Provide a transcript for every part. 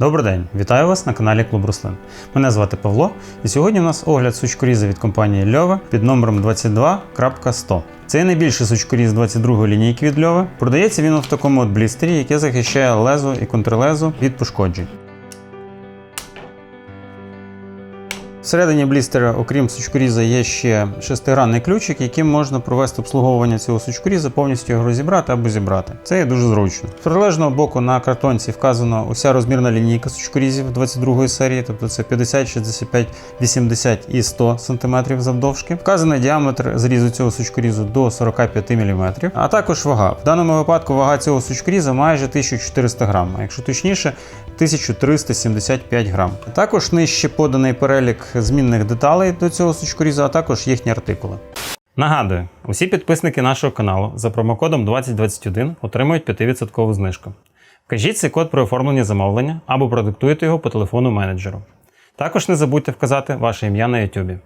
Добрий день, вітаю вас на каналі Клуб Руслин. Мене звати Павло, і сьогодні у нас огляд сучкоріза від компанії Льова під номером 22.100. Це найбільший сучкоріз 22 лінійки від Льова. Продається він в такому от блістері, яке захищає лезо і контрлезо від пошкоджень. Всередині блістера, окрім сучкоріза, є ще шестигранний ключик, яким можна провести обслуговування цього сучкоріза, повністю його розібрати або зібрати. Це є дуже зручно. З протилежного боку на картонці вказана уся розмірна лінійка сучкорізів 22 серії, тобто це 50, 65, 80 і 100 см завдовжки. Вказаний діаметр зрізу цього сучкорізу до 45 мм, а також вага. В даному випадку вага цього сучкоріза майже 1400 грам, а якщо точніше, 1375 грам. Також нижче поданий перелік змінних деталей до цього сучкоріза, а також їхні артикули. Нагадую, усі підписники нашого каналу за промокодом 2021 отримують 5% знижку. Вкажіть цей код при оформленні замовлення або продиктуйте його по телефону менеджеру. Також не забудьте вказати ваше ім'я на YouTube.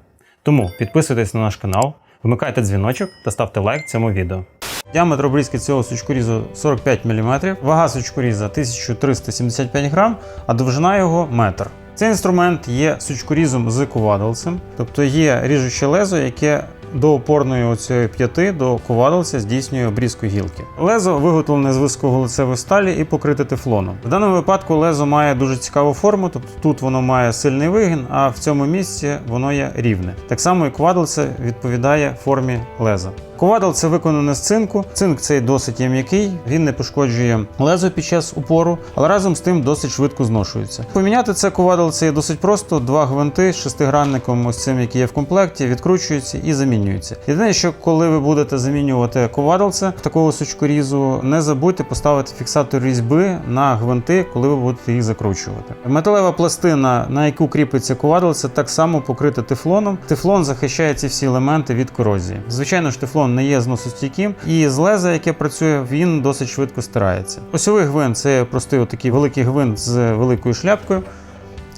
Тому підписуйтесь на наш канал, вмикайте дзвіночок та ставте лайк цьому відео. Діаметр обрізки цього сучкорізу 45 мм, вага сучкоріза 1375 грам, а довжина його метр. Цей інструмент є сучкорізом з ковадалцем, тобто є ріжуче лезо, яке до опорної оцієї п'яти до ковадалця здійснює обрізку гілки. Лезо виготовлене з високоголицевої сталі і покрите тефлоном. В даному випадку лезо має дуже цікаву форму, тобто тут воно має сильний вигін, а в цьому місці воно є рівне. Так само і ковадалце відповідає формі леза. Ковадал це виконане з цинку. Цинк цей досить є м'який, він не пошкоджує лезо під час упору, але разом з тим досить швидко зношується. Поміняти це ковадал це є досить просто. Два гвинти з шестигранником, ось цим, який є в комплекті, відкручуються і замінюються. Єдине, що коли ви будете замінювати ковадалце такого сучкорізу, не забудьте поставити фіксатор різьби на гвинти, коли ви будете їх закручувати. Металева пластина, на яку кріпиться ковадалце, так само покрита тефлоном. Тефлон захищає ці всі елементи від корозії. Звичайно ж, тефлон не є зносостійким, і з леза, яке працює, він досить швидко стирається. Осьовий гвинт це простий отакий великий гвинт з великою шляпкою.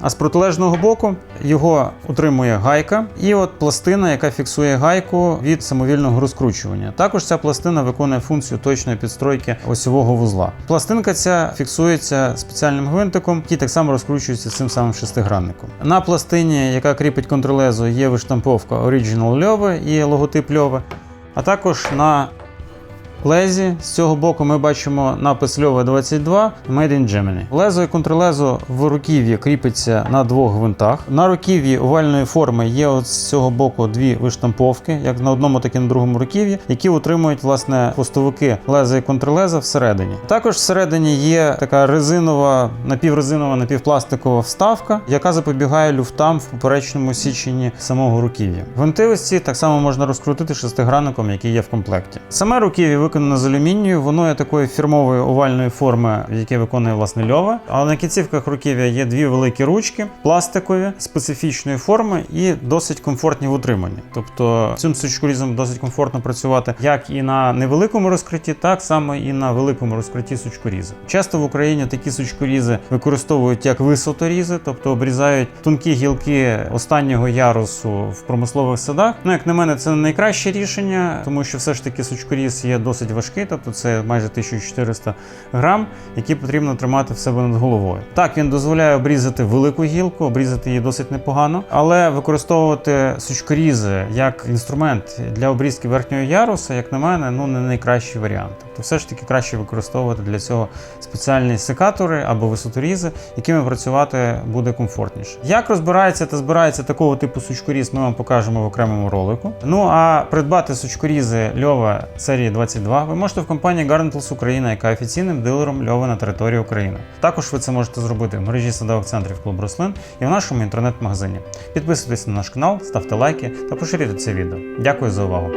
А з протилежного боку його утримує гайка, і от пластина, яка фіксує гайку від самовільного розкручування. Також ця пластина виконує функцію точної підстройки осьового вузла. Пластинка ця фіксується спеціальним гвинтиком, який так само розкручується цим самим шестигранником. На пластині, яка кріпить контролезу, є виштамповка Original Льови і логотип Льови. А також на лезі з цього боку ми бачимо напис Льова 22 Made in Germany. Лезо і контрлезо в руків'ї кріпиться на двох гвинтах. На руків'ї овальної форми є от з цього боку дві виштамповки, як на одному, так і на другому руків'ї, які утримують власне хвостовики леза і контрлеза всередині. Також всередині є така резинова, напіврезинова, напівпластикова вставка, яка запобігає люфтам в поперечному січенні самого руків'я. Гвинти так само можна розкрутити шестигранником, який є в комплекті. Саме руків'я виконане з алюмінію, воно є такої фірмової овальної форми, яке виконує власне льова. Але на кінцівках руків'я є дві великі ручки, пластикові, специфічної форми і досить комфортні в утриманні. Тобто цим сучкорізом досить комфортно працювати як і на невеликому розкритті, так само і на великому розкритті сучкоріза. Часто в Україні такі сучкорізи використовують як висоторізи, тобто обрізають тонкі гілки останнього ярусу в промислових садах. Ну, як на мене, це не найкраще рішення, тому що все ж таки сучкоріз є досить важкий, тобто це майже 1400 грам, які потрібно тримати в себе над головою. Так, він дозволяє обрізати велику гілку, обрізати її досить непогано, але використовувати сучкорізи як інструмент для обрізки верхнього яруса, як на мене, ну не найкращий варіант. Тобто все ж таки краще використовувати для цього спеціальні секатори або висоторізи, якими працювати буде комфортніше. Як розбирається та збирається такого типу сучкоріз, ми вам покажемо в окремому ролику. Ну а придбати сучкорізи Льова серії 22 ви можете в компанії Gardentless Україна, яка офіційним дилером Льова на території України. Також ви це можете зробити в мережі садових центрів Клуб Рослин і в нашому інтернет-магазині. Підписуйтесь на наш канал, ставте лайки та поширюйте це відео. Дякую за увагу.